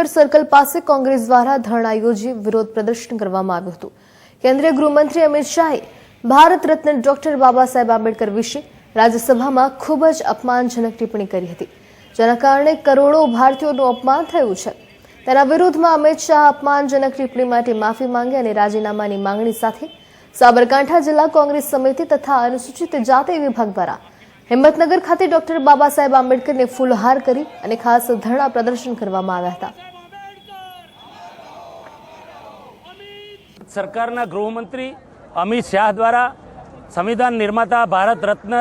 Ambedkar circle પાસે કોંગ્રેસ દ્વારા ધરણા યોજી વિરોધ પ્રદર્શન કરવામાં આવ્યું હતું. કેન્દ્રીય ગૃહમંત્રી અમિત શાહે ભારત રત્ન ડોક્ટર બાબા સાહેબ આંબેડકર વિશે રાજ્યસભામાં ખૂબ જ અપમાનજનક ટિપ્પણી કરી હતી. જેના કારણે કરોડો ભારતીયોનું અપમાન થયું છે. તેના વિરોધમાં અમિત શાહ અપમાનજનક ટિપ્પણી માટે માફી માંગે અને રાજીનામાની માંગણી સાથે સાબરકાંઠા જિલ્લા કોંગ્રેસ સમિતિ તથા અનુસૂચિત જાતિ વિભાગ દ્વારા હિંમતનગર ખાતે ડોક્ટર બાબા સાહેબ આંબેડકરને ફૂલહાર કરી અને ખાસ ધરણા પ્રદર્શન કરવામાં આવ્યા હતા. સરકારના ગૃહમંત્રી અમિત શાહ દ્વારા સંવિધાન નિર્માતા ભારત રત્ન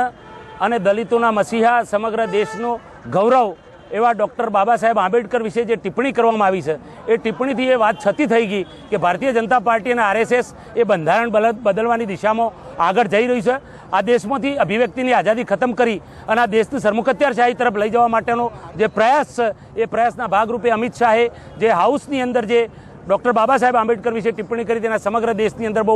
અને દલિતોના મસીહા સમગ્ર દેશનો ગૌરવ એવા ડૉક્ટર બાબા સાહેબ આંબેડકર વિશે જે ટિપ્પણી કરવામાં આવી છે, એ ટિપ્પણીથી એ વાત છતી થઈ ગઈ કે ભારતીય જનતા પાર્ટી અને આરએસએસ એ બંધારણ બલ- બદલવાની દિશામાં આગળ જઈ રહ્યું છે. આ દેશમાંથી અભિવ્યક્તિની આઝાદી ખતમ કરી અને આ દેશની સરમુખત્યારશાહી તરફ લઈ જવા માટેનો જે પ્રયાસ છે, એ પ્રયાસના ભાગરૂપે અમિત શાહે જે હાઉસની અંદર જે ડૉક્ટર બાબા સાહેબ આંબેડકર વિશે ટિપ્પણી કરી તેના સમગ્ર દેશની અંદર બહુ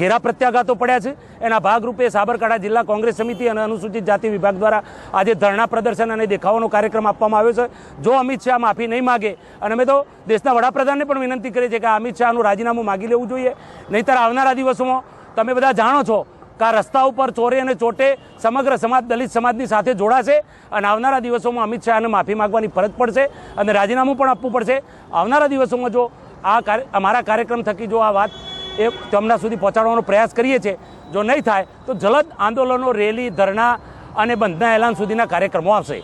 ઘેરા પ્રત્યાઘાતો પડ્યા છે. એના ભાગરૂપે સાબરકાંઠા જિલ્લા કોંગ્રેસ સમિતિ અને અનુસૂચિત જાતિ વિભાગ દ્વારા આજે ધરણા પ્રદર્શન અને દેખાવાનો કાર્યક્રમ આપવામાં આવ્યો છે. જો અમિત શાહ માફી નહીં માગે, અને અમે તો દેશના વડાપ્રધાનને પણ વિનંતી કરીએ છીએ કે અમિત શાહનું રાજીનામું માગી લેવું જોઈએ. નહીંતર આવનારા દિવસોમાં તમે બધા જાણો છો કે રસ્તા ઉપર ચોરે અને ચોટે સમગ્ર સમાજ, દલિત સમાજની સાથે જોડાશે અને આવનારા દિવસોમાં અમિત શાહને માફી માગવાની ફરજ પડશે અને રાજીનામું પણ આપવું પડશે. આવનારા દિવસોમાં જો આ અમારા કાર્યક્રમ થકી જો આ વાત એ તેમના સુધી પહોંચાડવાનો પ્રયાસ કરીએ છીએ, જો નહીં થાય, તો જલદ આંદોલનો, રેલી, ધરણા અને બંધના એલાન સુધીના કાર્યક્રમો આવશે.